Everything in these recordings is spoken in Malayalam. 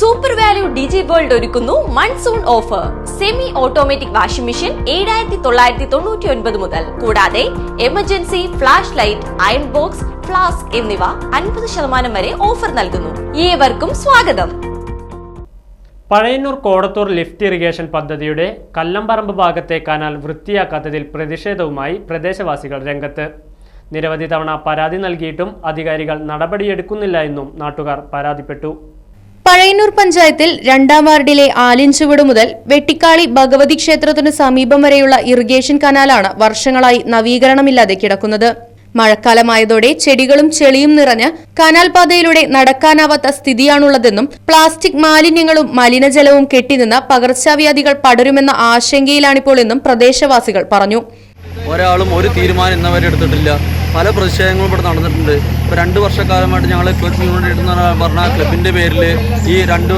സൂപ്പർ വാല്യൂ ഡിജി വേൾഡ് ഒരുക്കുന്നു monsoon offer semi automatic washing machine ഏഴായിരത്തി തൊള്ളായിരത്തി തൊണ്ണൂറ്റി ഒൻപത് മുതൽ. കൂടാതെ emergency flash light iron box flask എന്നിവ അൻപത് ശതമാനം വരെ ഓഫർ നൽകുന്നു. ഏവർക്കും സ്വാഗതം. പഴയന്നൂർ കോടത്തൂർ ലിഫ്റ്റ് ഇറിഗേഷൻ പദ്ധതിയുടെ കല്ലമ്പറമ്പ് ഭാഗത്തെ കനാൽ വൃത്തിയാക്കാത്തതിൽ പ്രതിഷേധവുമായി പ്രദേശവാസികൾ രംഗത്ത്. നിരവധി തവണ പരാതി നൽകിയിട്ടും അധികാരികൾ നടപടിയെടുക്കുന്നില്ല എന്നും നാട്ടുകാർ പരാതിപ്പെട്ടു. പഴയന്നൂർ പഞ്ചായത്തിൽ രണ്ടാം വാർഡിലെ ആലിൻചുവട് മുതൽ വെട്ടിക്കാളി ഭഗവതി ക്ഷേത്രത്തിനു സമീപം വരെയുള്ള ഇറിഗേഷൻ കനാലാണ് വർഷങ്ങളായി നവീകരണമില്ലാതെ കിടക്കുന്നത്. മഴക്കാലമായതോടെ ചെടികളും ചെളിയും നിറഞ്ഞ് കനാൽ പാതയിലൂടെ നടക്കാനാവാത്ത സ്ഥിതിയാണുള്ളതെന്നും പ്ലാസ്റ്റിക് മാലിന്യങ്ങളും മലിനജലവും കെട്ടിനിന്ന് പകർച്ചവ്യാധികൾ പടരുമെന്ന ആശങ്കയിലാണിപ്പോൾ എന്നും പ്രദേശവാസികൾ പറഞ്ഞു. ഒരാളും ഒരു തീരുമാനം ഇന്നവരെ എടുത്തിട്ടില്ല. പല പ്രതിഷേധങ്ങളും ഇവിടെ നടന്നിട്ടുണ്ട്. ഇപ്പോൾ രണ്ട് വർഷക്കാലമായിട്ട് ഞങ്ങൾ ക്ലബ് യൂണിറ്റ് എന്ന് പറഞ്ഞ ക്ലബിന്റെ പേരിൽ ഈ രണ്ട്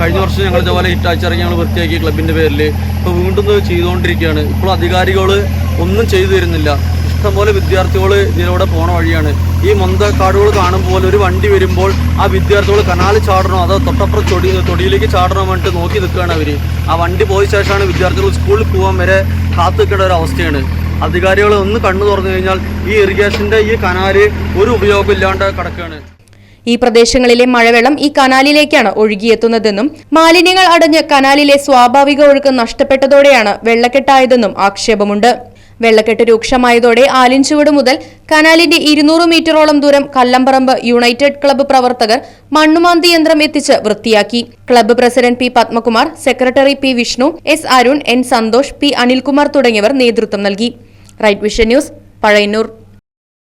കഴിഞ്ഞ വർഷം ഞങ്ങൾ ഇതുപോലെ ഹിറ്റാച്ചിറങ്ങി ഞങ്ങൾ വൃത്തിയാക്കി ക്ലബിന്റെ പേരിൽ ഇപ്പോൾ വീണ്ടും ചെയ്തുകൊണ്ടിരിക്കുകയാണ്. ഇപ്പോൾ അധികാരികൾ ഒന്നും ചെയ്തു തരുന്നില്ല. ഇഷ്ടംപോലെ വിദ്യാർത്ഥികൾ ഇതിലൂടെ പോണ വഴിയാണ്. ഈ മൊന്തക്കാടുകൾ കാണുമ്പോൾ ഒരു വണ്ടി വരുമ്പോൾ ആ വിദ്യാർത്ഥികൾ കനാലിൽ ചാടണോ അതോ തൊട്ടപ്പുറം തൊടി തൊടിയിലേക്ക് ചാടണോ വേണ്ടിട്ട് നോക്കി നിൽക്കുകയാണ് അവർ ആ വണ്ടി പോയ ശേഷമാണ് വിദ്യാർത്ഥികൾ സ്കൂളിൽ പോകാൻ വരെ കാത്തു നിൽക്കേണ്ട ഒരു അവസ്ഥയാണ്. അധികാരികൾ ഒന്ന് കണ്ണു തുറന്നു കഴിഞ്ഞാൽ ഈ ഇറിഗേഷന്റെ ഈ കനാല് ഒരു ഉപയോഗം ഇല്ലാണ്ട് കിടക്കുകയാണ് ഈ പ്രദേശങ്ങളിലെ മഴവെള്ളം ഈ കനാലിലേക്കാണ് ഒഴുകിയെത്തുന്നതെന്നും മാലിന്യങ്ങൾ അടഞ്ഞ് കനാലിലെ സ്വാഭാവിക ഒഴുക്ക് നഷ്ടപ്പെട്ടതോടെയാണ് വെള്ളക്കെട്ടായതെന്നും ആക്ഷേപമുണ്ട്. വെള്ളക്കെട്ട് രൂക്ഷമായതോടെ ആലിൻചുവട് മുതൽ കനാലിന്റെ ഇരുന്നൂറ് മീറ്ററോളം ദൂരം കല്ലമ്പറമ്പ് യുണൈറ്റഡ് ക്ലബ്ബ് പ്രവർത്തകർ മണ്ണുമാന്തി യന്ത്രം എത്തിച്ച് വൃത്തിയാക്കി. Club president P Padmakumar secretary P Vishnu S Arun N Santhosh P Anilkumar തുടങ്ങിയവർ നേതൃത്വം നൽകി. Right vision news Pazhayannur.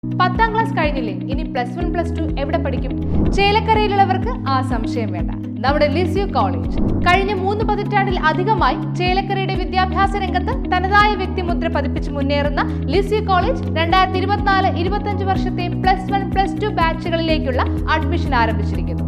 പത്താം ക്ലാസ് കഴിഞ്ഞില്ലേ? ഇനി പ്ലസ് വൺ പ്ലസ് ടു എവിടെ പഠിക്കും? ചേലക്കരയിലുള്ളവർക്ക് ആ സംശയം വേണ്ട. നമ്മുടെ ലിസ്യു കോളേജ് കഴിഞ്ഞ മൂന്ന് പതിറ്റാണ്ടിൽ അധികമായി ചേലക്കരയുടെ വിദ്യാഭ്യാസ രംഗത്ത് തനതായ വ്യക്തിമുദ്ര പതിപ്പിച്ച് മുന്നേറുന്ന ലിസ്യു കോളേജ് രണ്ടായിരത്തി ഇരുപത്തിനാല് ഇരുപത്തഞ്ച് വർഷത്തെ പ്ലസ് വൺ പ്ലസ് ടു ബാച്ചുകളിലേക്കുള്ള അഡ്മിഷൻ ആരംഭിച്ചിരിക്കുന്നു.